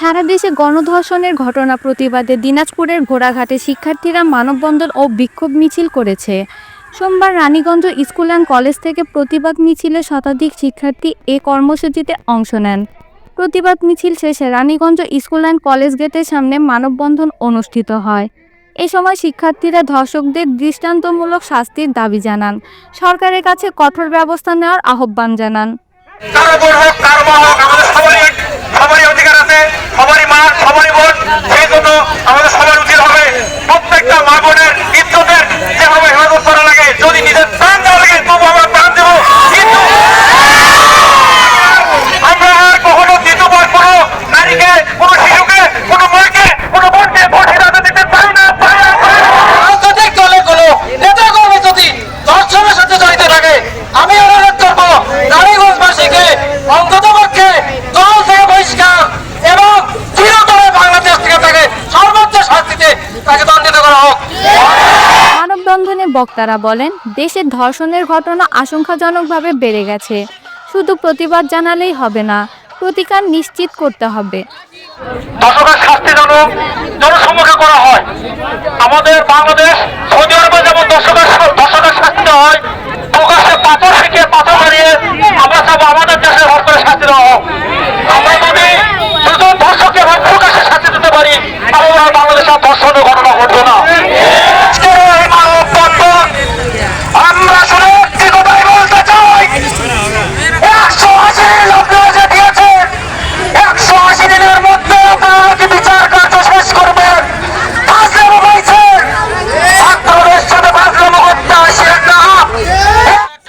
সারা দেশে গণধর্ষণের ঘটনা প্রতিবাদে দিনাজপুরের ঘোড়াঘাটে শিক্ষার্থীরা মানববন্ধন ও বিক্ষোভ মিছিল করেছে। সোমবার রানীগঞ্জ স্কুল অ্যান্ড কলেজ থেকে প্রতিবাদ মিছিলে শতাধিক শিক্ষার্থী এ কর্মসূচিতে অংশ নেন। প্রতিবাদ মিছিল শেষে রানীগঞ্জ স্কুল অ্যান্ড কলেজ গেটের সামনে মানববন্ধন অনুষ্ঠিত হয়। এ সময় শিক্ষার্থীরা ধর্ষকদের দৃষ্টান্তমূলক শাস্তির দাবি জানান। সরকারের কাছে কঠোর ব্যবস্থা নেওয়ার আহ্বান জানান। বক্তারা বলেন দেশে ধর্ষণের ঘটনা আশঙ্কাজনকভাবে বেড়ে গেছে। শুধু প্রতিবাদ জানালেই হবে না, প্রতিকার নিশ্চিত করতে হবে। দর্শকের শাস্তি জনসম্মুখে করা হয়। আমাদের বাংলাদেশ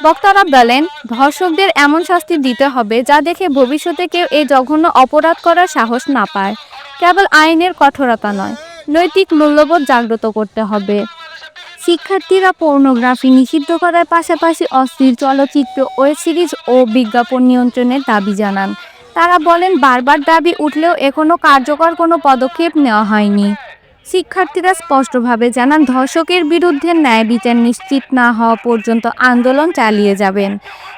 বক্তারা বলেন, ধর্ষকদের এমন শাস্তি দিতে হবে যা দেখে ভবিষ্যতে কেউ এই জঘন্য অপরাধ করার সাহস না পায়। কেবল আইনের কঠোরতা নয়, নৈতিক মূল্যবোধ জাগ্রত করতে হবে। শিক্ষার্থীরা পর্নোগ্রাফি নিষিদ্ধ করার পাশাপাশি অস্থির চলচ্চিত্র, ওয়েব সিরিজ ও বিজ্ঞাপন নিয়ন্ত্রণের দাবি জানান। তারা বলেন, বারবার দাবি উঠলেও এখনও কার্যকর কোনো পদক্ষেপ নেওয়া হয়নি। শিক্ষার্থীরা স্পষ্টভাবে জানান, ধর্ষকের বিরুদ্ধে ন্যায় বিচার নিশ্চিত না হওয়া পর্যন্ত আন্দোলন চালিয়ে যাবেন।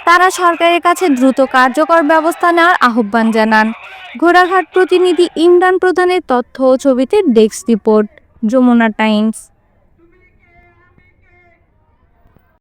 তারা সরকারের কাছে দ্রুত কার্যকর ব্যবস্থা নেওয়ার আহ্বান জানান। ঘোড়াঘাট প্রতিনিধি ইমরান প্রধানের তথ্য ও ছবিতে ডেস্ক রিপোর্ট, যমুনা টাইমস।